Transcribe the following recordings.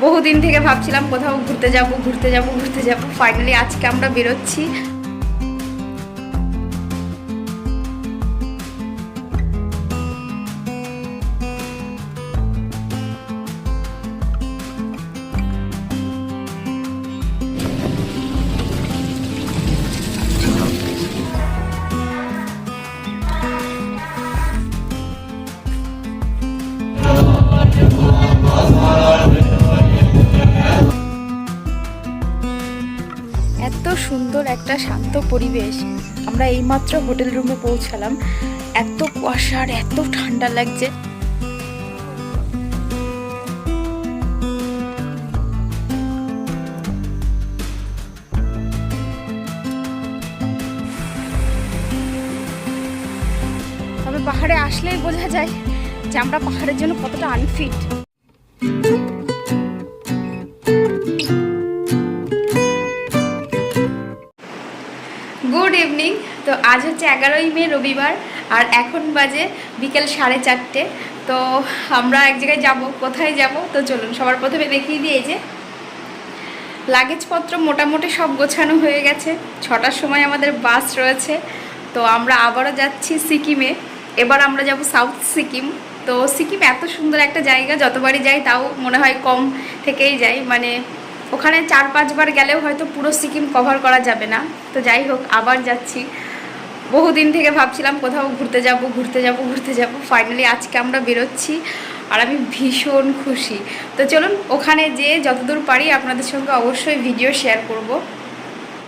বহুদিন থেকে ভাবছিলাম কোথাও ঘুরতে যাব ঘুরতে যাব ঘুরতে যাব। ফাইনালি আজকে আমরা বেরোচ্ছি। একটা শান্ত পরিবেশ। আমরা এইমাত্র হোটেল রুমে পৌঁছালাম। এত কুয়াশা আর এত ঠান্ডা লাগছে। তবে পাহাড়ে আসলেই বোঝা যায় যে আমরা পাহাড়ের জন্য কতটা আনফিট আজ হচ্ছে এগারোই মে, রবিবার, আর এখন বাজে বিকেল সাড়ে চারটে। তো আমরা এক জায়গায় যাব, কোথায় যাব? তো চলুন, সবার প্রথমে দেখিয়ে দিয়ে যে। লাগেজপত্র মোটামুটি সব গোছানো হয়ে গেছে। ছটার সময় আমাদের বাস রয়েছে। তো আমরা আবারও যাচ্ছি সিকিমে। এবার আমরা যাব সাউথ সিকিম। তো সিকিম এত সুন্দর একটা জায়গা, যতবারই যাই তাও মনে হয় কম থেকেই যাই। মানে ওখানে চার পাঁচবার গেলেও হয়তো পুরো সিকিম কভার করা যাবে না। তো যাই হোক, আবার যাচ্ছি। বহুদিন থেকে ভাবছিলাম কোথাও ঘুরতে যাব ঘুরতে যাব ঘুরতে যাব। ফাইনালি আজকে আমরা বেরোচ্ছি আর আমি ভীষণ খুশি। তো চলুন, ওখানে যেয়ে যতদূর পারি আপনাদের সঙ্গে অবশ্যই ভিডিও শেয়ার করব।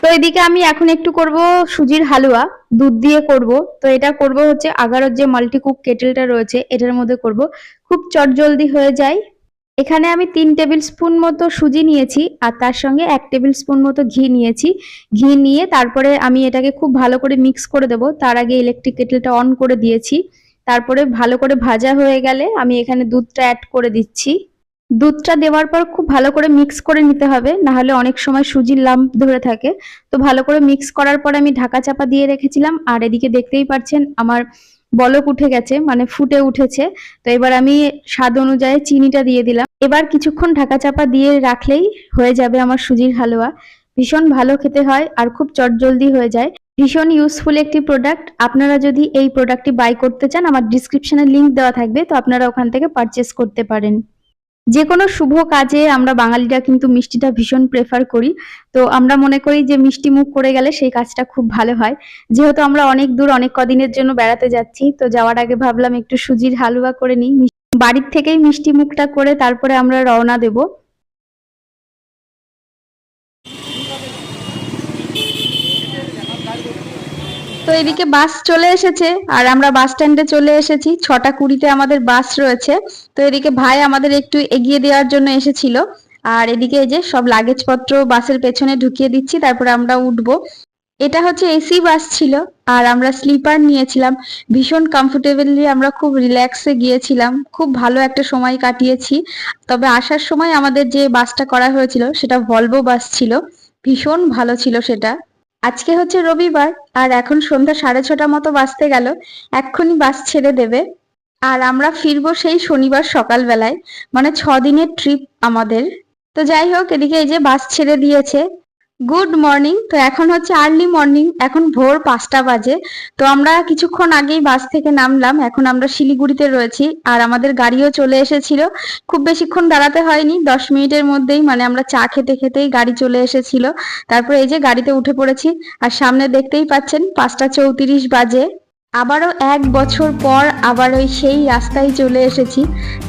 তো এদিকে আমি এখন একটু করব সুজির হালুয়া, দুধ দিয়ে করব। তো এটা করব হচ্ছে আগারোর যে মাল্টি কুক কেটেলটা রয়েছে, এটার মধ্যে করব। খুব চটজলদি হয়ে যায়। এখানে আমি তিন টেবিল স্পুন মতো সুজি নিয়েছি আর তার সঙ্গে এক টেবিল স্পুন মতো ঘি নিয়েছি। ঘি নিয়ে তারপরে আমি এটাকে খুব ভালো করে মিক্স করে দেব। তার আগে ইলেকট্রিক কেটেলটা অন করে দিয়েছি। তারপরে ভালো করে ভাজা হয়ে গেলে আমি এখানে দুধটা অ্যাড করে দিচ্ছি। দুধটা দেওয়ার পর খুব ভালো করে মিক্স করে নিতে হবে না হলে অনেক সময় সুজির লাম্প ধরে থাকে। তো ভালো করে মিক্স করার পর আমি ঢাকা চাপা দিয়ে রেখেছিলাম। আর এদিকে দেখতেই পাচ্ছেন আমার বলক উঠে গেছে মানে ফুটে উঠেছে। তো এবার আমি স্বাদ অনুযায়ী চিনিটা দিয়ে দিলাম। এবার কিছুক্ষণ ঢাকা চাপা দিয়ে রাখলেই হয়ে যাবে আমার সুজির হালুয়া। ভীষণ ভালো খেতে হয় আর খুব চটজলদি হয়ে যায়। ভীষণ ইউজফুল একটি প্রোডাক্ট আপনারা যদি এই প্রোডাক্টটি বাই করতে চান, আমার ডিসক্রিপশনে লিঙ্ক দেওয়া থাকবে, তো আপনারা ওখান থেকে পারচেস করতে পারেন। যে কোনো শুভ কাজে আমরা বাঙালিরা কিন্তু মিষ্টিটা ভীষণ প্রেফার করি। তো আমরা মনে করি যে মিষ্টি মুখ করে গেলে সেই কাজটা খুব ভালো হয়। যেহেতু আমরা অনেক দূর, অনেক কদিনের জন্য বেড়াতে যাচ্ছি, তো যাওয়ার আগে ভাবলাম একটু সুজির হালুয়া করে নিই। বাড়ির থেকেই মিষ্টি মুখটা করে তারপরে আমরা রওনা দেব। তো এদিকে বাস চলে এসেছে, আর আমরা বাস স্ট্যান্ডে চলে এসেছি। ছটা কুড়িতে আমাদের বাস রয়েছে। তো এদিকে ভাই আমাদের একটু এগিয়ে দেওয়ার জন্য এসেছিল। আর এদিকে এই যে সব লাগেজ পত্র বাসের পেছনে ঢুকিয়ে দিচ্ছি, তারপরে আমরা উঠবো। এটা হচ্ছে এসি বাস ছিল, আর আমরা স্লিপার নিয়েছিলাম। ভীষণ কমফোর্টেবলি আমরা খুব রিল্যাক্সে গিয়েছিলাম। খুব ভালো একটা সময় কাটিয়েছি। তবে আসার সময় আমাদের যে বাসটা করা হয়েছিল, সেটা ভলভো বাস ছিল। ভীষণ ভালো ছিল সেটা। আজকে হচ্ছে রবিবার, আর এখন সন্ধ্যা সাড়ে ছটা মতো বাজতে গেল, এক্ষুনি বাস ছেড়ে দেবে। আর আমরা ফিরবো সেই শনিবার সকালবেলায় মানে ছদিনের দিনের ট্রিপ আমাদের। তো যাই হোক, এদিকে এই যে বাস ছেড়ে দিয়েছে গুড মর্নিং তো এখন হচ্ছে আর্লি মর্নিং এখন ভোর পাঁচটা বাজে। তো আমরা কিছুক্ষণ আগেই বাস থেকে নামলাম। এখন আমরা শিলিগুড়িতে রয়েছি। আর আমাদের গাড়িও চলে এসেছিল। খুব বেশিক্ষণ দাঁড়াতে হয়নি। দশ মিনিটের মধ্যেই মানে আমরা চা খেতে খেতেই গাড়ি চলে এসেছিল। তারপরে এই যে গাড়িতে উঠে পড়েছি। আর সামনে দেখতেই পাচ্ছেন, পাঁচটা চৌত্রিশ বাজে। আবারও এক বছর পর আবার ওই সেই রাস্তায় চলে এসেছি।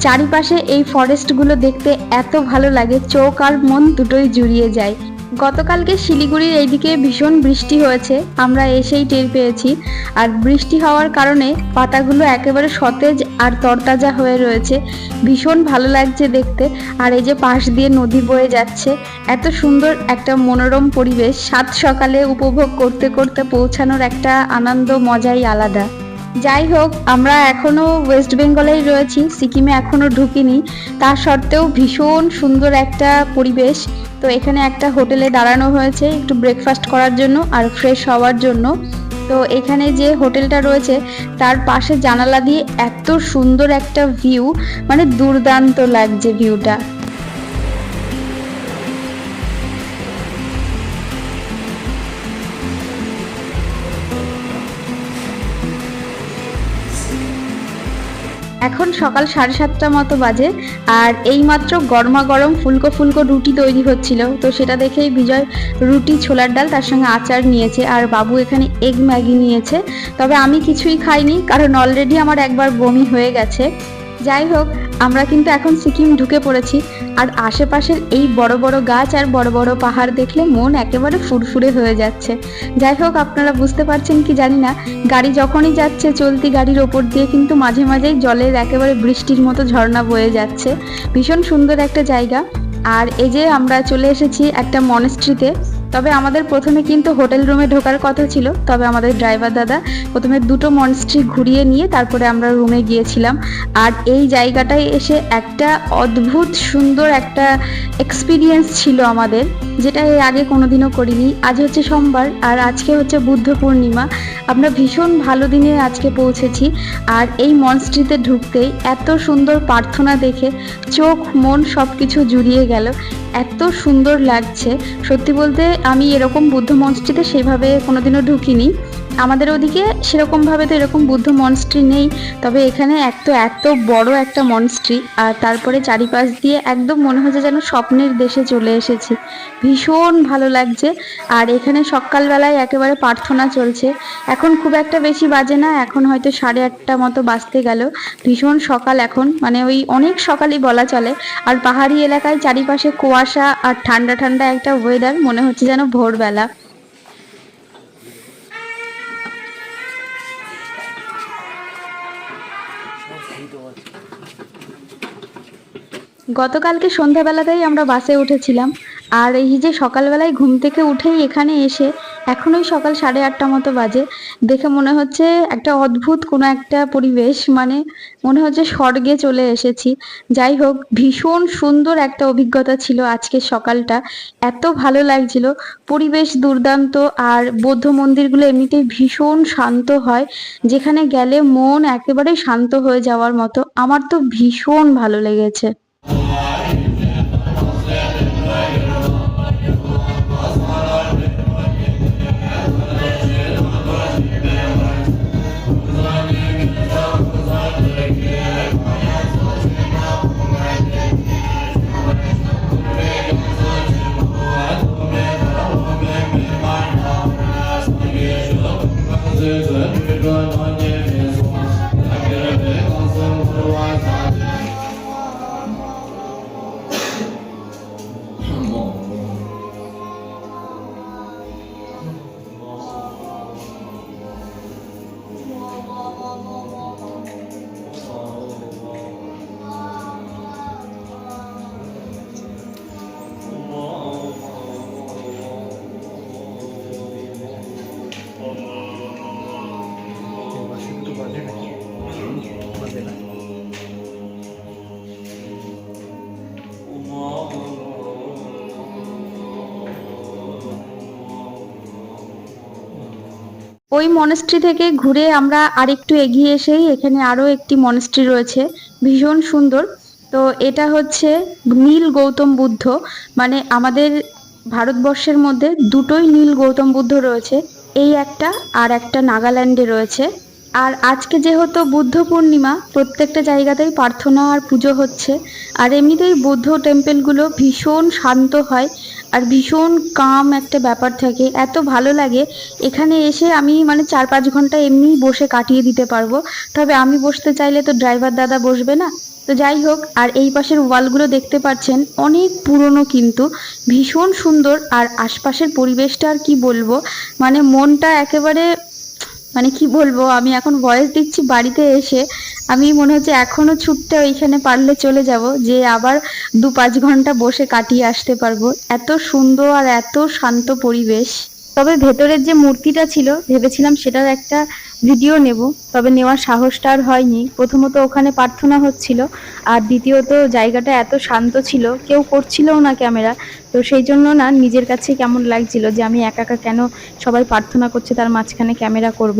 চারিপাশে এই ফরেস্টগুলো দেখতে এত ভালো লাগে। চোখ আর মন দুটোই জুড়িয়ে যায়। গতকালকে শিলিগুড়ির এইদিকে ভীষণ বৃষ্টি হয়েছে। আমরা এসেই টের পেয়েছি। আর বৃষ্টি হওয়ার কারণে পাতাগুলো একেবারে সতেজ আর তরতাজা হয়ে রয়েছে। ভীষণ ভালো লাগছে দেখতে। আর এই যে পাশ দিয়ে নদী বয়ে যাচ্ছে, এত সুন্দর একটা মনোরম পরিবেশ। সাত সকালে উপভোগ করতে করতে পৌঁছানোর একটা আনন্দ, মজাই আলাদা। যাই হোক, আমরা এখনও ওয়েস্ট বেঙ্গলেই রয়েছি সিকিমে এখনও ঢুকিনি। তা সত্ত্বেও ভীষণ সুন্দর একটা পরিবেশ। তো এখানে একটা হোটেলে দাঁড়ানো হয়েছে, একটু ব্রেকফাস্ট করার জন্য আর ফ্রেশ হওয়ার জন্য। তো এখানে যে হোটেলটা রয়েছে, তার পাশে জানালা দিয়ে এত সুন্দর একটা ভিউ মানে দুর্দান্ত লাগছে ভিউটা এখন সকাল সাড়ে সাতটা মতো বাজে, আর এই মাত্র গরমা গরম ফুলকো ফুলকো রুটি তৈরি হচ্ছিল। তো সেটা দেখেই বিজয় রুটি, ছোলার ডাল তার সঙ্গে আচার নিয়েছে, আর বাবু এখানে এগ ম্যাগি নিয়েছে। তবে আমি কিছুই খাইনি, কারণ অলরেডি আমার একবার বমি হয়ে গেছে। যাই হোক, আমরা কিন্তু এখন সিকিম ঢুকে পড়েছি। আর আশেপাশের এই বড় বড় গাছ আর বড় বড় পাহাড় দেখলে মন একেবারে ফুরফুরে হয়ে যাচ্ছে। যাই হোক, আপনারা বুঝতে পারছেন কি জানি না, গাড়ি যখনই যাচ্ছে, চলতি গাড়ির ওপর দিয়ে কিন্তু মাঝে মাঝেই জলের একেবারে বৃষ্টির মতো ঝর্ণা বয়ে যাচ্ছে। ভীষণ সুন্দর একটা জায়গা। আর এই যে আমরা চলে এসেছি একটা মনেস্ট্রিতে তবে আমাদের প্রথমে কিন্তু হোটেল রুমে ঢোকার কথা ছিল। তবে আমাদের ড্রাইভার দাদা প্রথমে দুটো মনস্ট্রি ঘুরিয়ে নিয়ে তারপরে আমরা রুমে গিয়েছিলাম। আর এই জায়গাটায় এসে একটা অদ্ভুত সুন্দর একটা এক্সপিরিয়েন্স ছিল আমাদের। যেটা এর আগে কোনোদিনও করিনি। আজ হচ্ছে সোমবার আর আজকে হচ্ছে বুদ্ধ পূর্ণিমা। আমরা ভীষণ ভালো দিনে আজকে পৌঁছেছি। আর এই মনস্ট্রিতে ঢুকতেই এত সুন্দর প্রার্থনা দেখে চোখ, মন সব কিছু জুড়িয়ে গেল। এত সুন্দর লাগছে। সত্যি বলতে আমি এরকম বুদ্ধ মঞ্চটিতে সেভাবে কোনোদিনও ঢুকিনি। আমাদের ওদিকে সেরকমভাবে তো এরকম বুদ্ধ মনস্ট্রি নেই, তবে এখানে এক তো এত বড় একটা মনস্ট্রি আর তারপরে চারিপাশ দিয়ে একদম মনে হচ্ছে যেন স্বপ্নের দেশে চলে এসেছি। ভীষণ ভালো লাগছে আর এখানে সকালবেলায় একেবারে প্রার্থনা চলছে। এখন খুব একটা বেশি বাজে না, এখন হয়তো সাড়ে আটটা মতো বাজতে গেল। ভীষণ সকাল এখন মানে ওই অনেক সকালই বলা চলে। আর পাহাড়ি এলাকায় চারিপাশে কুয়াশা আর ঠান্ডা ঠান্ডা একটা ওয়েদার মনে হচ্ছে যেন ভোরবেলা। গতকালকে সন্ধ্যাবেলাতেই আমরা বাসে উঠেছিলাম। আর এই যে সকালবেলায় ঘুম থেকে উঠেই এখানে এসে এখন ওই সকাল সাড়ে আটটা মতো বাজে। দেখে মনে হচ্ছে একটা অদ্ভুত কোনো একটা পরিবেশ মানে মনে হচ্ছে স্বর্গে চলে এসেছি। যাই হোক, ভীষণ সুন্দর একটা অভিজ্ঞতা ছিল আজকের সকালটা। এত ভালো লাগছিল। পরিবেশ দুর্দান্ত আর বৌদ্ধ মন্দিরগুলো এমনিতেই ভীষণ শান্ত হয়। যেখানে গেলে মন একেবারে শান্ত হয়ে যাওয়ার মতো। আমার তো ভীষণ ভালো লেগেছে। ওই মনেস্ট্রি থেকে ঘুরে আমরা আরেকটু এগিয়ে এসেই এখানে আরও একটি মনেস্ট্রি রয়েছে। ভীষণ সুন্দর। তো এটা হচ্ছে নীল গৌতম বুদ্ধ। মানে আমাদের ভারতবর্ষের মধ্যে দুটোই নীল গৌতম বুদ্ধ রয়েছে। এই একটা আর একটা নাগাল্যান্ডে রয়েছে। আর আজকে যেহেতু বুদ্ধ পূর্ণিমা, প্রত্যেকটা জায়গাতেই প্রার্থনা আর পুজো হচ্ছে। আর এমনিতেই বৌদ্ধ টেম্পেলগুলো ভীষণ শান্ত হয়। আর ভীষণ কাম একটা ব্যাপার থাকে। এত ভালো লাগে, এখানে এসে আমি মানে চার পাঁচ ঘণ্টা এমনিই বসে কাটিয়ে দিতে পারব। তবে আমি বসতে চাইলে তো ড্রাইভার দাদা বসবে না। তো যাই হোক, আর এই পাশের ওয়ালগুলো দেখতে পাচ্ছেন, অনেক পুরনো কিন্তু, ভীষণ সুন্দর। আর আশপাশের পরিবেশটা আর কি বলব মানে মনটা একেবারে মানে কি বলব, আমি এখন ভয়েস দিচ্ছি বাড়িতে এসে। আমি মনে হচ্ছে এখনও ছুটতে ওইখানে পারলে চলে যাব, যে আবার দু পাঁচ ঘণ্টা বসে কাটিয়ে আসতে পারব। এত সুন্দর আর এত শান্ত পরিবেশ। তবে ভেতরের যে মূর্তিটা ছিল, ভেবেছিলাম সেটার একটা ভিডিও নেব, তবে নেওয়ার সাহসটা আর হয়নি। প্রথমত ওখানে প্রার্থনা হচ্ছিল, আর দ্বিতীয়ত জায়গাটা এত শান্ত ছিল, কেউ করছিলও না ক্যামেরা। তো সেই জন্য না, নিজের কাছে কেমন লাগছিল যে আমি একা একা কেন সবাই প্রার্থনা করছে, তার মাঝখানে ক্যামেরা করব।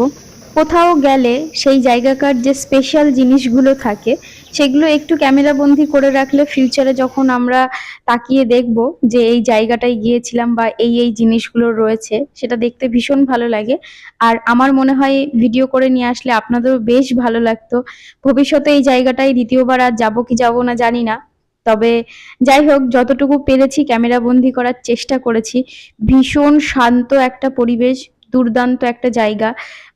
কোথাও গেলে সেই জায়গাকার যে স্পেশাল জিনিসগুলো থাকে, সেগুলো একটু ক্যামেরা বন্দি করে রাখলে ফিউচারে যখন আমরা তাকিয়ে দেখব যে এই জায়গাটায় গিয়েছিলাম বা এই এই জিনিসগুলো রয়েছে, সেটা দেখতে ভীষণ ভালো লাগে। আর আমার মনে হয় ভিডিও করে নিয়ে আসলে আপনাদেরও বেশ ভালো লাগতো। ভবিষ্যতে এই জায়গাটায় দ্বিতীয়বার আর যাব কি যাব না জানি না। তবে যাই হোক, যতটুকু পেরেছি ক্যামেরা বন্দি করার চেষ্টা করেছি। ভীষণ শান্ত একটা পরিবেশ দুর্দান্ত একটা জায়গা।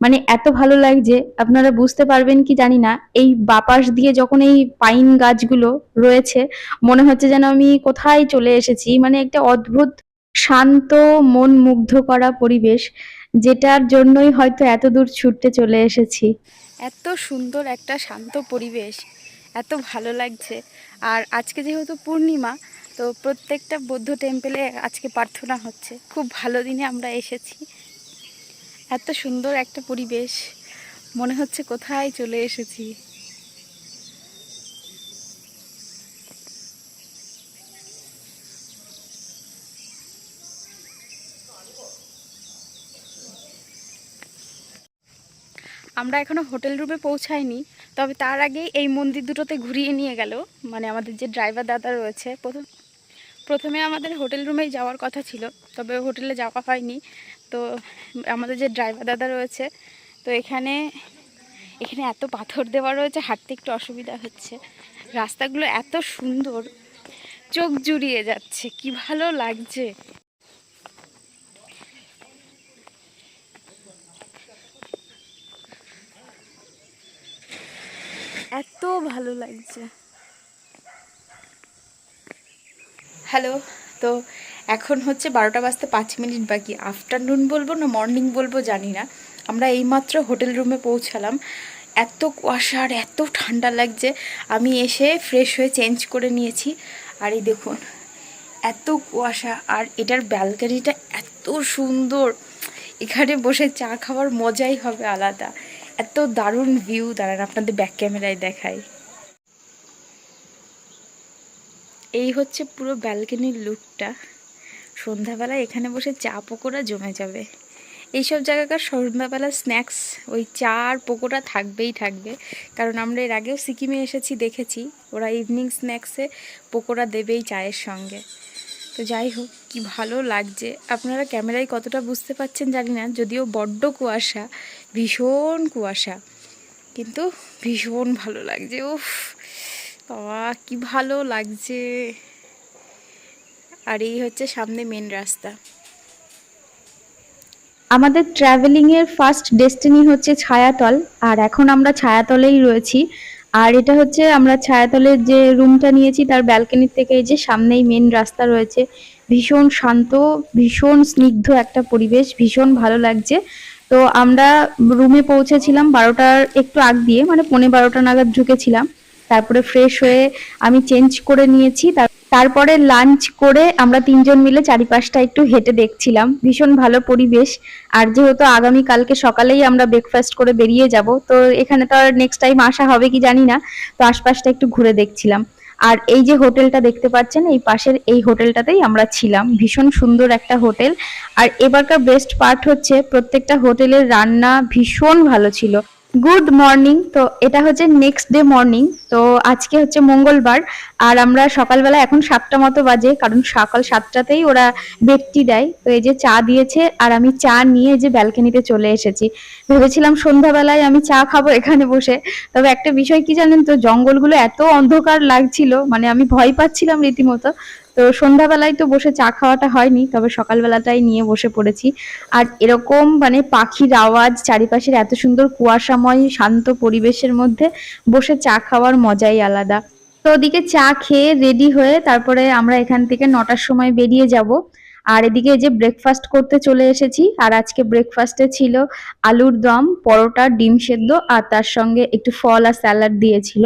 মানে এত ভালো লাগছে, আপনারা বুঝতে পারবেন কি জানি না, এই বাপাস দিয়ে যখন এই পাইন গাছগুলো রয়েছে, মনে হচ্ছে যেন আমি কোথায় চলে এসেছি। মানে একটা অদ্ভুত, শান্ত মন মুগ্ধ করা পরিবেশ, যেটার জন্যই হয়তো এত দূর ছুটতে চলে এসেছি। এত সুন্দর একটা শান্ত পরিবেশ, এত ভালো লাগছে। আর আজকে যেহেতু পূর্ণিমা, তো প্রত্যেকটা বৌদ্ধ টেম্পেলে আজকে প্রার্থনা হচ্ছে। খুব ভালো দিনে আমরা এসেছি। এত সুন্দর একটা পরিবেশ। মনে হচ্ছে কোথায় চলে এসেছি। আমরা এখনও হোটেল রুমে পৌঁছাইনি, তবে তার আগেই এই মন্দির দুটোতে ঘুরিয়ে নিয়ে গেল। মানে আমাদের যে ড্রাইভার দাদা রয়েছে, প্রথম প্রথমে আমাদের হোটেল রুমেই যাওয়ার কথা ছিল, তবে হোটেলে যাওয়া হয়নি। তো আমাদের যে ড্রাইভার দাদা রয়েছে, তো এখানে এখানে এত পাথর দেওয়া রয়েছে, হাঁটতে একটু অসুবিধা হচ্ছে। রাস্তাগুলো এত সুন্দর, চোখ জুড়িয়ে যাচ্ছে, কি ভালো লাগছে। এত ভালো লাগছে। হ্যালো তো এখন হচ্ছে বারোটা বাজতে পাঁচ মিনিট বাকি। আফটারনুন বলব না মর্নিং বলব জানি না। আমরা এইমাত্র হোটেল রুমে পৌঁছালাম। এত কুয়াশা আর এত ঠান্ডা লাগছে। আমি এসে ফ্রেশ হয়ে চেঞ্জ করে নিয়েছি। আর এই দেখুন, এত কুয়াশা আর এটার ব্যালকানিটা এত সুন্দর। এখানে বসে চা খাওয়ার মজাই হবে আলাদা। এত দারুণ ভিউ দাঁড়ান, আপনাদের ব্যাক ক্যামেরায় দেখাই। এই হচ্ছে পুরো ব্যালকনির লুকটা সন্ধ্যাবেলা এখানে বসে চা পকোড়া জমে যাবে। এইসব জায়গাকার সন্ধ্যাবেলা স্ন্যাক্স ওই চা আর পকোড়া থাকবেই থাকবে। কারণ আমরা এর আগেও সিকিমে এসেছি, দেখেছি। ওরা ইভিনিং স্ন্যাক্সে পকোড়া দেবেই চায়ের সঙ্গে। তো যাই হোক, কি ভালো লাগছে। আপনারা ক্যামেরায় কতটা বুঝতে পারছেন জানি না, যদিও বড্ড কুয়াশা, ভীষণ কুয়াশা। কিন্তু ভীষণ ভালো লাগছে, উফ, বাবা, কি ভালো লাগছে। আর এই হচ্ছে সামনে মেন রাস্তা। আমাদের ট্রাভেলিং এর ফার্স্ট ডেস্টিনি হচ্ছে ছায়াতল, আর এখন আমরা ছায়াতলেই রয়েছি। আর এটা হচ্ছে আমরা ছায়াতলের যে রুমটা নিয়েছি, তার ব্যালকনির থেকে এই যে সামনেই মেন রাস্তা রয়েছে। ভীষণ শান্ত, ভীষণ স্নিগ্ধ একটা পরিবেশ, ভীষণ ভালো লাগছে। তো আমরা রুমে পৌঁছেছিলাম বারোটার একটু আগ দিয়ে মানে পৌনে বারোটা নাগাদ ঢুকেছিলাম। তারপরে ফ্রেশ হয়ে আমি চেঞ্জ করে নিয়েছি, তার- তারপরে লাঞ্চ করে আমরা তিনজন মিলে চারিপাশটা একটু হেঁটে দেখছিলাম। ভীষণ ভালো পরিবেশ। আর যেহেতু আগামী কালকে সকালেই আমরা ব্রেকফাস্ট করে বেরিয়ে যাব, তো এখানে তো আর নেক্সট টাইম আসা হবে কি জানি না, তো আশপাশটা একটু ঘুরে দেখছিলাম। আর এই যে হোটেলটা দেখতে পাচ্ছেন, এই পাশের এই হোটেলটাতেই আমরা ছিলাম। ভীষণ সুন্দর একটা হোটেল। আর এবারকার বেস্ট পার্ট হচ্ছে, প্রত্যেকটা হোটেলের রান্না ভীষণ ভালো ছিল। গুড মর্নিং তো এটা হচ্ছে নেক্সট ডে মর্নিং তো আজকে হচ্ছে মঙ্গলবার। আর আমরা সকালবেলা এখন সাতটা মতো বাজে, কারণ সকাল সাতটাতেই ওরা বেডটি দেয়। তো এই যে চা দিয়েছে, আর আমি চা নিয়ে যে ব্যালকনিতে চলে এসেছি। ভেবেছিলাম সন্ধ্যাবেলায় আমি চা খাব এখানে বসে। তবে একটা বিষয় কি জানেন তো, জঙ্গলগুলো এত অন্ধকার লাগছিল মানে আমি ভয় পাচ্ছিলাম রীতিমতো। তো সন্ধ্যাবেলায় তো বসে চা খাওয়াটা হয়নি, তবে সকালবেলাটাই নিয়ে বসে পড়েছি। আর এরকম মানে পাখির আওয়াজ, চারিপাশের এত সুন্দর কুয়াশাময়, শান্ত পরিবেশের মধ্যে বসে চা খাওয়ার মজাই আলাদা। তো ওদিকে চা খেয়ে রেডি হয়ে তারপরে আমরা এখান থেকে নটার সময় বেরিয়ে যাব। আর এদিকে যে ব্রেকফাস্ট করতে চলে এসেছি, আর আজকে ব্রেকফাস্টে ছিল আলুর দম, পরোটা, ডিম সেদ্ধ, আর তার সঙ্গে একটু ফল আর স্যালাড দিয়েছিল।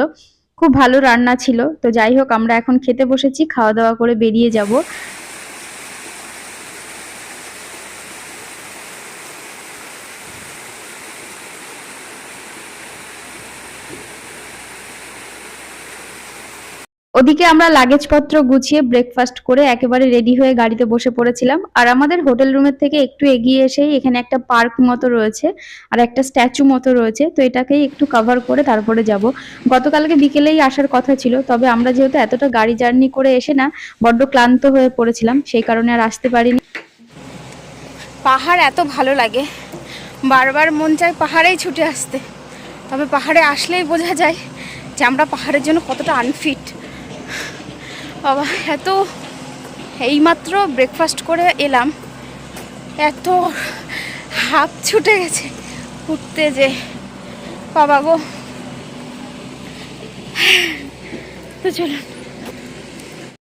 খুব ভালো রান্না ছিল। তো যাই হোক, আমরা এখন খেতে বসেছি, খাওয়া দাওয়া করে বেরিয়ে যাব। ওদিকে আমরা লাগেজপত্র গুছিয়ে ব্রেকফাস্ট করে একেবারে রেডি হয়ে গাড়িতে বসে পড়েছিলাম। আর আমাদের হোটেল রুমের থেকে একটু এগিয়ে এসেই এখানে একটা পার্ক মতো রয়েছে আর একটা স্ট্যাচু মতো রয়েছে। তো এটাকেই একটু কভার করে তারপরে যাব। গতকালকে বিকেলেই আসার কথা ছিল, তবে আমরা যেহেতু এতটা গাড়ি জার্নি করে এসে না, বড্ড ক্লান্ত হয়ে পড়েছিলাম। সেই কারণে আর আসতে পারিনি। পাহাড় এত ভালো লাগে। বারবার মন চায় পাহাড়েই ছুটে আসতে। তবে পাহাড়ে আসলেই বোঝা যায় যে আমরা পাহাড়ের জন্য কতটা আনফিট বাবা, এত এইমাত্র ব্রেকফাস্ট করে এলাম। এত হাত ছুটে গেছে উঠতে যে। বাবা গো। তো চলুন।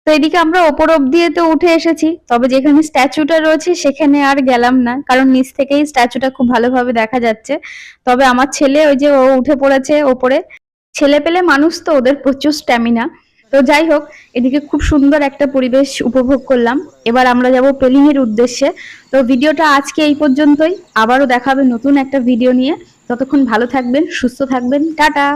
তো এদিকে আমরা ওপর অব্দি তো উঠে এসেছি, তবে যেখানে স্ট্যাচুটা রয়েছে সেখানে আর গেলাম না, কারণ নিচ থেকেই স্ট্যাচুটা খুব ভালোভাবে দেখা যাচ্ছে। তবে আমার ছেলে ওই যে ও উঠে পড়েছে ওপরে। ছেলে পেলে মানুষ তো, ওদের প্রচুর স্ট্যামিনা তো যাই হোক, এদিকে খুব সুন্দর একটা পরিবেশ উপভোগ করলাম। এবার আমরা যাব পেলিং এর উদ্দেশ্যে। তো ভিডিওটা আজকে এই পর্যন্তই। আবারও দেখাবে নতুন একটা ভিডিও নিয়ে। ততক্ষণ ভালো থাকবেন, সুস্থ থাকবেন। টাটা!